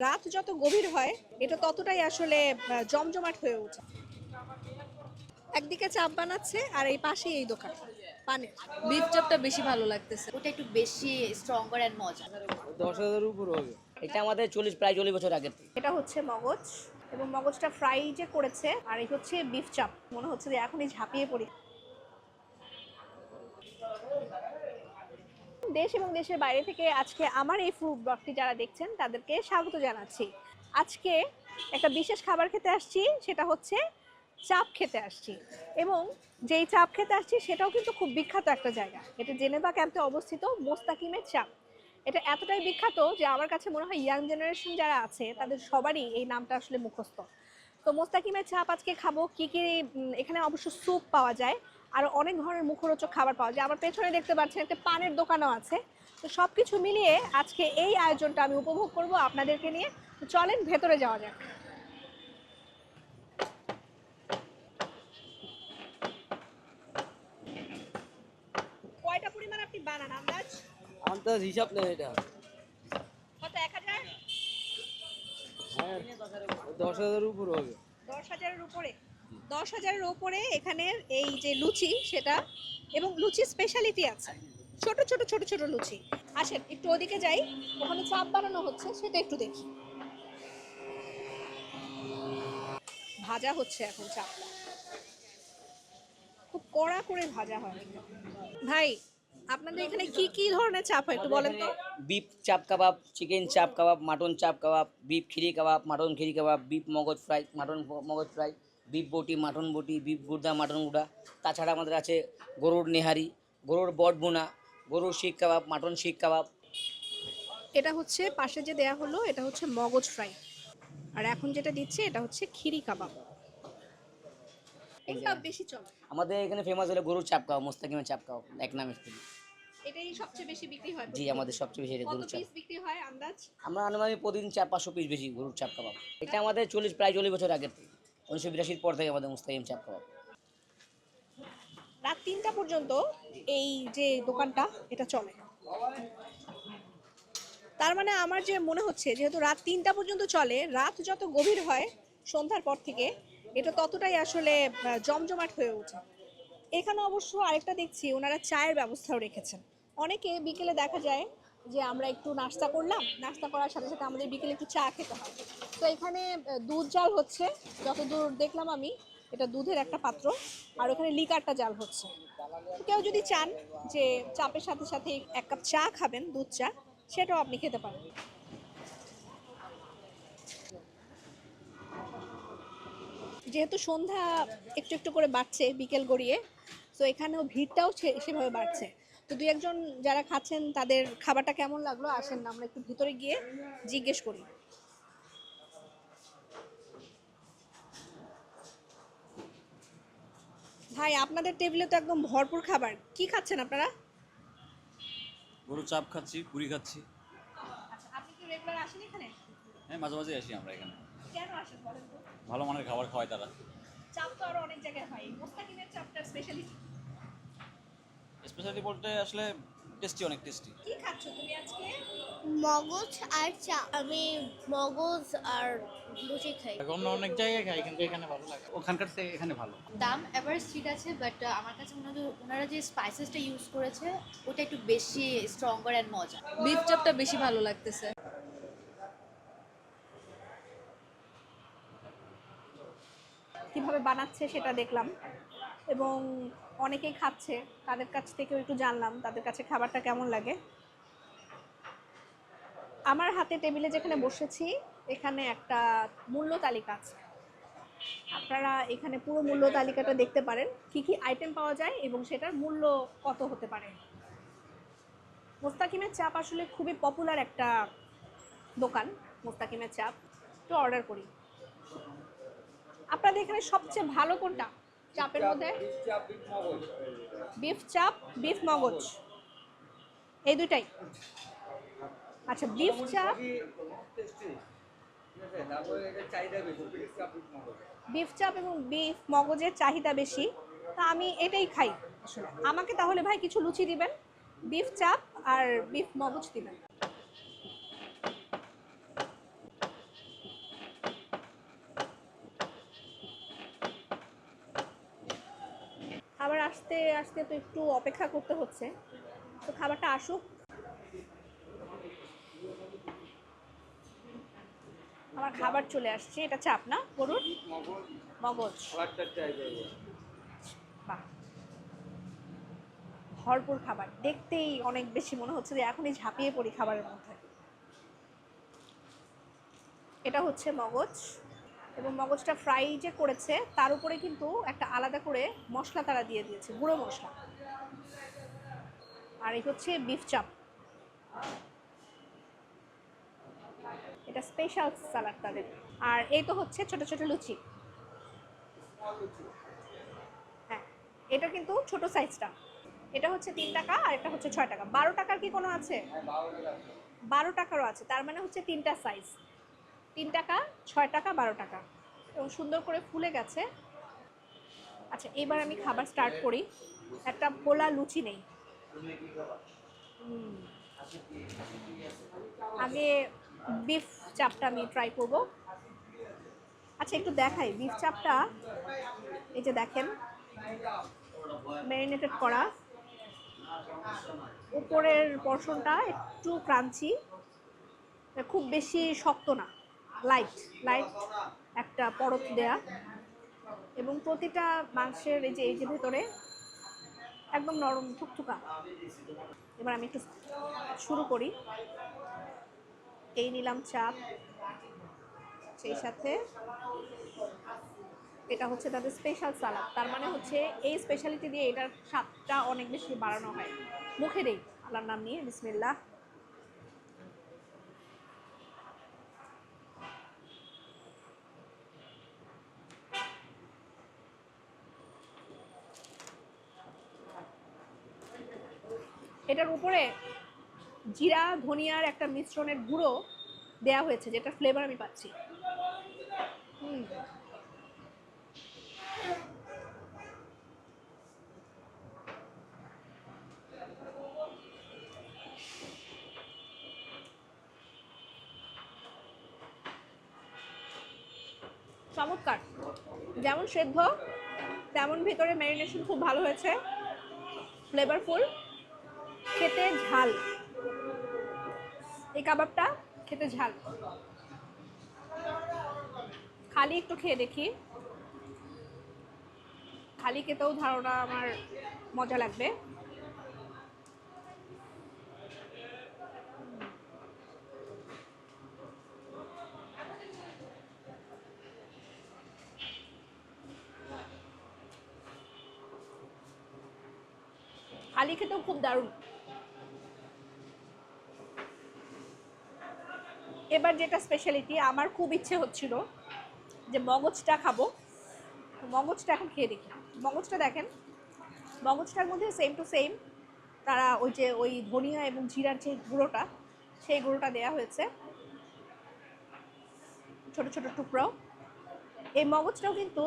রাত যত গভীর হয় এটা ততটাই আসলে জমজমাট হয়ে ওঠে। একদিকে চাপ বানাচ্ছে আর এই পাশেই এই দোকান পানের। বিফ চপটা বেশি ভালো লাগতেছে। ওটা একটু বেশি স্ট্রঙ্গার অ্যান্ড মজা দশ হাজারের উপর হবে। এটা আমাদের চল্লিশ প্রায় চল্লিশ বছর আগের। এটা হচ্ছে মগজ এবং মগজটা ফ্রাই যে করেছে আর এই হচ্ছে বিফ চাপ মনে হচ্ছে যে এখনই ঝাঁপিয়ে পড়ি। দেশ এবং দেশের বাইরে থেকে আজকে আমার এই ফুড ব্লগটি যারা দেখছেন, তাদেরকে স্বাগত জানাচ্ছি। আজকে একটা বিশেষ খাবার খেতে আসছি, সেটা হচ্ছে চাপ খেতে আসছি। এবং যেই চাপ খেতে আসছি, সেটাও কিন্তু খুব বিখ্যাত একটা জায়গা। এটা জেনেভা ক্যাম্পে অবস্থিত মোস্তাকিমের চাপ। এটা এতটাই বিখ্যাত যে আমার কাছে মনে হয় ইয়াং জেনারেশন যারা আছে, তাদের সবারই এই নামটা আসলে মুখস্থ। তো মোস্তাকিমের চাপ আজকে খাব, কি কি এখানে অবশ্য স্যুপ পাওয়া যায়। আর অনেক ধরনের মুখরোচক খাবার পাওয়া যায়। আমার পেছনে দেখতে পাচ্ছেন একটা পানের দোকানও আছে। তো সব কিছু মিলিয়ে আজকে এই আয়োজনটা আমি উপভোগ করব আপনাদেরকে নিয়ে। চলেন ভেতরে যাওয়া যাক। কয়টা পরিমাণ আপনি বানান আন্দাজ? আন্দাজ হিসাব নেই এটা। কত এক হাজার? হ্যাঁ দশ হাজারের উপর হবে। দশ হাজারের উপরে। দশ হাজারের ওপরে এখানের এই যে লুচি, সেটা, এবং লুচি স্পেশালিটি আছে। ছোট ছোট ছোট ছোট লুচি। আসেন, একটু ওদিকে যাই। ওখানে চাপ বানানো হচ্ছে, সেটা একটু দেখি। ভাজা হচ্ছে এখন চাপটা। খুব কড়া করে ভাজা হয়। ভাই, আপনাদের এখানে কি কি ধরনের চাপ হয় একটু বলেন তো? বিফ চাপ কাবাব চিকেন চাপ কাবাব মাটন চাপ কাবাব বিফ খিরি কাবাব মাটন খিরি কাবাব বিফ মগজ ফ্রাই মাটন মগজ ফ্রাই বিফ বটি মাটন বটি বিফ গুর্দা মাটন গুঁড়া। তাছাড়া আমাদের আছে গরুর নেহারি গরুর বট বোনা গরুর শিক কাবাব মাটন শিক কাবাব। এটা হচ্ছে পাশে যে দেয়া হলো এটা হচ্ছে মগজ ফ্রাই। আর এখন যেটা দিচ্ছে এটা হচ্ছে খিরি কাবাব। এটা বেশি চলে? আমাদের এখানে ফেমাস হলো গরুর চাপ কাবাব মোস্তাকিমের চাপ কাবাব এক নামে এটাই সবচেয়ে বেশি বিক্রি হয়। জি আমাদের সবচেয়ে বেশি এটা গরুর চাপ। পিস বিক্রি হয় আন্দাজ? আমরা আনুমানিক প্রতিদিন চার পাঁচশো পিস বেশি গরুর চাপ কাবাব এটা আমাদের চল্লিশ প্রায় চল্লিশ বছর আগের থেকে। উনিশশো বিরাশির পর থেকে আমাদের মুস্তাকিম চাপ রাত তিনটা পর্যন্ত এই যে দোকানটা, এটা চলে। তার মানে আমার যে মনে হচ্ছে, যেহেতু রাত তিনটা পর্যন্ত চলে, রাত যত গভীর হয় সন্ধ্যার পর থেকে, এটা ততটাই আসলে জমজমাট হয়ে ওঠে। এখানে অবশ্য আরেকটা দেখছি, ওনারা চায়ের ব্যবস্থাও রেখেছেন। অনেকে বিকেলে দেখা যায় যে আমরা একটু নাস্তা করলাম, নাস্তা করার সাথে সাথে আমাদের বিকেলে একটু চা খেতে হয়। তো এখানে দুধ জাল হচ্ছে, যতদূর দেখলাম আমি, এটা দুধের একটা পাত্র, আর ওখানে লিকারটা জাল হচ্ছে। কেউ যদি চান যে চাপের সাথে সাথে এক কাপ চা খাবেন, দুধ চা, সেটাও আপনি খেতে পারেন। যেহেতু সন্ধ্যা একটু একটু করে বাড়ছে, বিকেল গড়িয়ে, তো এখানেও ভিড়টাও সেভাবে বাড়ছে। তো দুই একজন যারা খাচ্ছেন তাদের খাবারটা কেমন লাগল? আসেন না আমরা একটু ভিতরে গিয়ে জিজ্ঞেস করি। ভাই আপনাদের টেবিলে তো একদম ভরপুর খাবার। কি খাচ্ছেন আপনারা? গরু চাপ খাচ্ছি পুরি খাচ্ছি। আচ্ছা আপনি কি রেগুলার আসেন এখানে? হ্যাঁ মাঝে মাঝে আসি আমরা এখানে। কেন আসেন বলেন তো? ভালো মানের খাবার খাওয়ায় তারা। চাপ তো আরও অনেক জায়গায় হয়। মোস্তাকিমের চাপটার স্পেশালিটি স্পেশালি বলতে আসলে টেস্টি অনেক টেস্টি কি খাচ্ছ তুমি আজকে? মগজ আর চা। আমি মগজ আর লুচি খাই। অন্য অনেক জায়গায় খাই কিন্তু এখানে ভালো লাগে। ওখানকার থেকে এখানে ভালো। দাম এভারেজ ঠিক আছে বাট আমার কাছে মনে হয় ওনারা যে স্পাইসেসটা ইউজ করেছে ওটা একটু বেশি স্ট্রঙ্গার অ্যান্ড মজা বিফ চপটা বেশি ভালো লাগতেছে। কীভাবে বানাচ্ছে সেটা দেখলাম। এবং অনেকেই খাচ্ছে। তাদের কাছ থেকেও একটু জানলাম তাদের কাছে খাবারটা কেমন লাগে। আমার হাতে টেবিলে যেখানে বসেছি, এখানে একটা মূল্য তালিকা আছে। আপনারা এখানে পুরো মূল্য তালিকাটা দেখতে পারেন, কি কি আইটেম পাওয়া যায় এবং সেটার মূল্য কত হতে পারে। মোস্তাকিমের চাপ আসলে খুবই পপুলার একটা দোকান, মোস্তাকিমের চাপ। তো অর্ডার করি। আপনাদের এখানে সবচেয়ে ভালো কোনটা? চাপের মধ্যে? বিফ চাপ বিফ মগজ। এই দুটাই আচ্ছা বিফ চাপ বিফ চাপ এবং বিফ মগজের চাহিদা বেশি। তা আমি এটাই খাই। আসলে আমাকে তাহলে ভাই কিছু লুচি দিবেন বিফ চাপ আর বিফ মগজ দিবেন খাবার আসতে তো একটু অপেক্ষা করতে হচ্ছে। তো খাবারটা আসুক। আমার খাবার চলে আসছে। এটা চাপ না, গরুর? মগজ। বাহ। ভরপুর খাবার। দেখতেই অনেক বেশি মনে হচ্ছে যে এখনই ঝাঁপিয়ে পড়ি খাবারের মধ্যে। এটা হচ্ছে মগজ। এবং মগজটা ফ্রাই যে করেছে, তার উপরে কিন্তু একটা আলাদা করে মশলা তারা দিয়ে দিয়েছে, গুঁড়ো মশলা। আর এই হচ্ছে বিফ চাপ এটা স্পেশাল সালাড তাদের। আর এই তো হচ্ছে ছোট ছোট লুচি। হ্যাঁ এটা কিন্তু ছোট সাইজটা এটা হচ্ছে তিন টাকা আর এটা হচ্ছে ছয় টাকা। বারো টাকার কি কোনো আছে? বারো টাকারও আছে। তার মানে হচ্ছে তিনটা সাইজ তিন টাকা, ছয় টাকা, বারো টাকা। এবং সুন্দর করে ফুলে গেছে। আচ্ছা এবার আমি খাবার স্টার্ট করি। একটা পোলা লুচি নেই। আগে বিফ চাপটা আমি ট্রাই করব। আচ্ছা একটু দেখাই। বিফ চাপটা এই যে দেখেন ম্যারিনেটেড করা। উপরের পর্শনটা একটু ক্রাঞ্চি খুব বেশি শক্ত না। লাইট লাইট একটা পরত দেয়া। এবং প্রতিটা মাংসের এই যে এই যে ভেতরে একদম নরম থুকথুকা। এবার আমি একটু শুরু করি। এই নিলাম চাপ সেই সাথে এটা হচ্ছে তাদের স্পেশাল সালাদ তার মানে হচ্ছে এই স্পেশালিটি দিয়ে এটার স্বাদটা অনেক বেশি বাড়ানো হয়। মুখে দেই, আল্লাহর নাম নিয়ে, বিসমিল্লাহ। এটার উপরে জিরা, ধনিয়ার একটা মিশ্রণের গুঁড়ো দেয়া হয়েছে, যেটা ফ্লেভার আমি পাচ্ছি। চমৎকার। যেমন সেদ্ধ, তেমন ভিতরে ম্যারিনেশন খুব ভালো হয়েছে। ফ্লেভারফুল খেতে ঝাল। এই কাবাবটা খেতে ঝাল। খালি একটু খেয়ে দেখি। খালি খেতেও ধারণা আমার মজা লাগবে। খালি খেতেও খুব দারুণ। এবার যেটা স্পেশালিটি আমার খুব ইচ্ছে হচ্ছিল যে মগজটা খাব। মগজটা এখন খেয়ে দেখি। মগজটা দেখেন, মগজটার মধ্যে সেম টু সেম তারা ওই যে ওই ধনিয়া এবং জিরার যে গুঁড়োটা, সেই গুঁড়োটা দেয়া হয়েছে। ছোট ছোট টুকরো। এই মগজটাও কিন্তু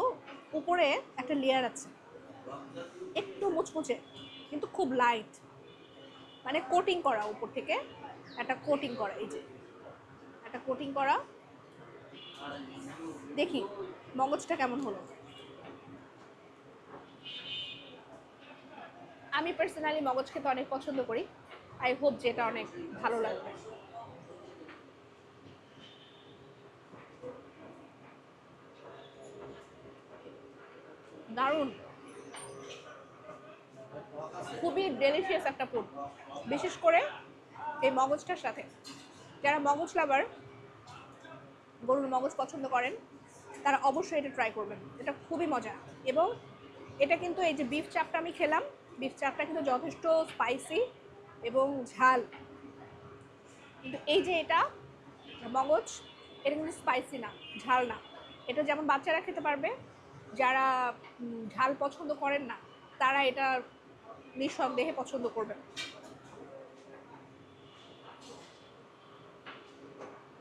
উপরে একটা লেয়ার আছে। একটু মুচমুচে, কিন্তু খুব লাইট মানে কোটিং করা উপর থেকে, একটা কোটিং করা, এই যে। একটা কোটিং করা। দেখি, মগজটা কেমন হলো? আমি পার্সোনালি মগজ খেতে অনেক পছন্দ করি। আই হোপ যে এটা অনেক ভালো লাগবে। দারুণ। খুবই ডেলিশিয়াস একটা ফুড বিশেষ করে এই মগজটার সাথে। যারা মগজ লাভার গরুর মগজ পছন্দ করেন, তারা অবশ্যই এটা ট্রাই করবেন। এটা খুবই মজা এবং এটা কিন্তু এই যে বিফ চাপটা আমি খেলাম বিফ চাপটা কিন্তু যথেষ্ট স্পাইসি এবং ঝাল। কিন্তু এই যে এটা, মগজ, এটা কিন্তু স্পাইসি না, ঝাল না। এটা যেমন বাচ্চারা খেতে পারবে, যারা ঝাল পছন্দ করেন না, তারা এটা নিঃসন্দেহে পছন্দ করবেন।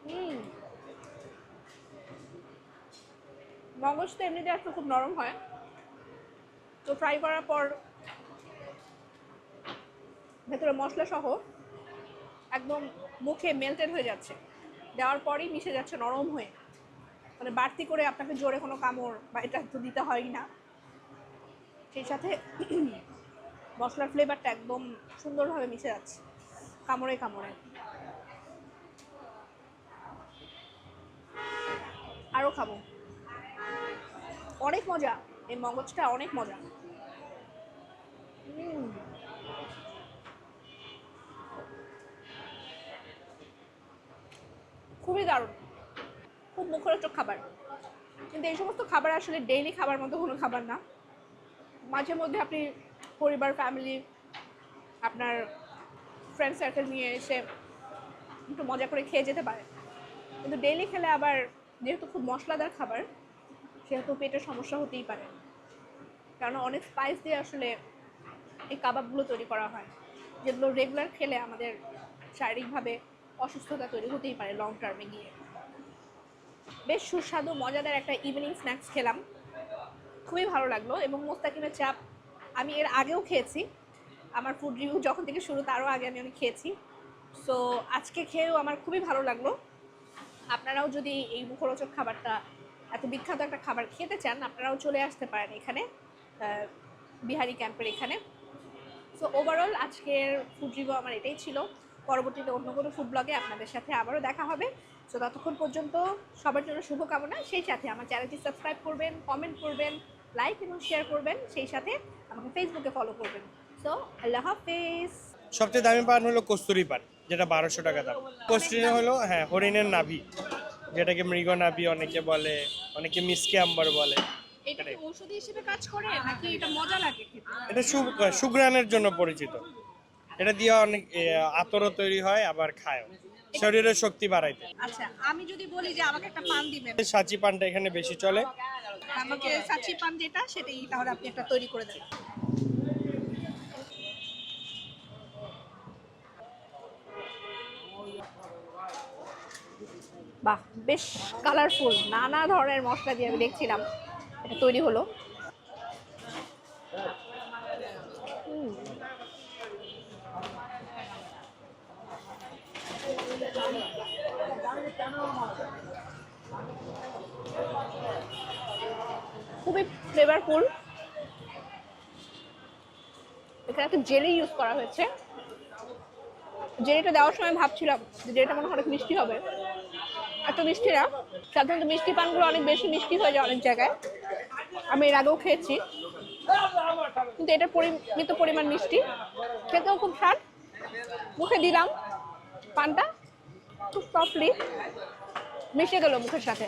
হুম। মগজ তো এমনিতে একটু খুব নরম হয়। তো ফ্রাই করার পর ভেতরে মশলা সহ একদম মুখে মেল্টেড হয়ে যাচ্ছে। দেওয়ার পরই মিশে যাচ্ছে নরম হয়ে। মানে বাড়তি করে আপনাকে জোরে কোনো কামড় বা এটা তো দিতে হয় না। সেই সাথে মশলার ফ্লেভারটা একদম সুন্দরভাবে মিশে যাচ্ছে। কামড়ে কামড়ে। আরও খাব। অনেক মজা। এই মগজটা অনেক মজা। খুবই দারুণ। খুব মুখরোচক খাবার। কিন্তু এই সমস্ত খাবার আসলে ডেইলি খাবার মতো কোনো খাবার না। মাঝে মধ্যে আপনি পরিবার ফ্যামিলি আপনার ফ্রেন্ড সার্কেল নিয়ে এসে একটু মজা করে খেয়ে যেতে পারে কিন্তু ডেইলি খেলে আবার যেহেতু খুব মশলাদার খাবার সেহেতু পেটের সমস্যা হতেই পারে। কারণ অনেক স্পাইস দিয়ে আসলে এই কাবাবগুলো তৈরি করা হয়, যেগুলো রেগুলার খেলে আমাদের শারীরিকভাবে অসুস্থতা তৈরি হতেই পারে লং টার্মে গিয়ে। বেশ সুস্বাদু, মজাদার একটা ইভিনিং স্ন্যাক্স খেলাম। খুবই ভালো লাগল এবং মোস্তাকিমের চাপ আমি এর আগেও খেয়েছি। আমার ফুড রিভিউ যখন থেকে শুরু তারও আগে আমি অনেক খেয়েছি। সো আজকে খেয়েও আমার খুবই ভালো লাগল। আপনারাও যদি এই মুখরোচক খাবারটা এত বিখ্যাত একটা খাবার খেতে চান আপনারাও চলে আসতে পারেন এখানে বিহারি ক্যাম্পের এখানে। সো ওভারঅল আজকের ফুড রিভিউ আমার এটাই ছিল। পরবর্তীতে অন্য কোনো ফুড ব্লগে আপনাদের সাথে আবারও দেখা হবে। সো ততক্ষণ পর্যন্ত সবার জন্য শুভকামনা। সেই সাথে আমার চ্যানেলটি সাবস্ক্রাইব করবেন কমেন্ট করবেন লাইক এবং শেয়ার করবেন। সেই সাথে আমাকে ফেসবুকে ফলো করবেন। সো আল্লাহ হাফেজ। সবচেয়ে দামি পান হলো কস্তুরি পান যেটা বারোশো টাকা দাম। কস্তুরি হলো হ্যাঁ হরিণের নাভি। যেটাকে মৃগ নাভি অনেকে বলে অনেকে মিসকে আম্বার বলে। এটা কি ঔষধি হিসেবে কাজ করে নাকি এটা মজা লাগে খেতে? এটা সু- সুগ্রানের জন্য পরিচিত। এটা দিয়ে অনেক এ, আতরও তৈরি হয় আবার খায় শরীরের শক্তি বাড়াইতে। আচ্ছা আমি যদি বলি যে আমাকে একটা পান দিবেন। সাচি পানটা এখানে বেশি চলে। আমাকে সাচি পান যেটা সেটাই তাহলে আপনি একটা তৈরি করে দেন। বাহ, বেশ কালারফুল নানা ধরনের মশলা দিয়ে আমি দেখছিলাম। এটা তৈরি হলো। খুবই ফ্লেভারফুল এখানে একটা জেলি ইউজ করা হয়েছে। জেলিটা দেওয়ার সময় ভাবছিলাম যে জেলিটা মনে অনেক মিষ্টি হবে। এত মিষ্টি না সাধারণত মিষ্টি পানগুলো অনেক বেশি মিষ্টি হয়ে যায় অনেক জায়গায়। আমি এর আগেও খেয়েছি। কিন্তু এটার পরিমিত পরিমাণ মিষ্টি। খেতেও খুব স্বাদ। মুখে দিলাম পানটা। খুব সফটলি মিশে গেল মুখের সাথে।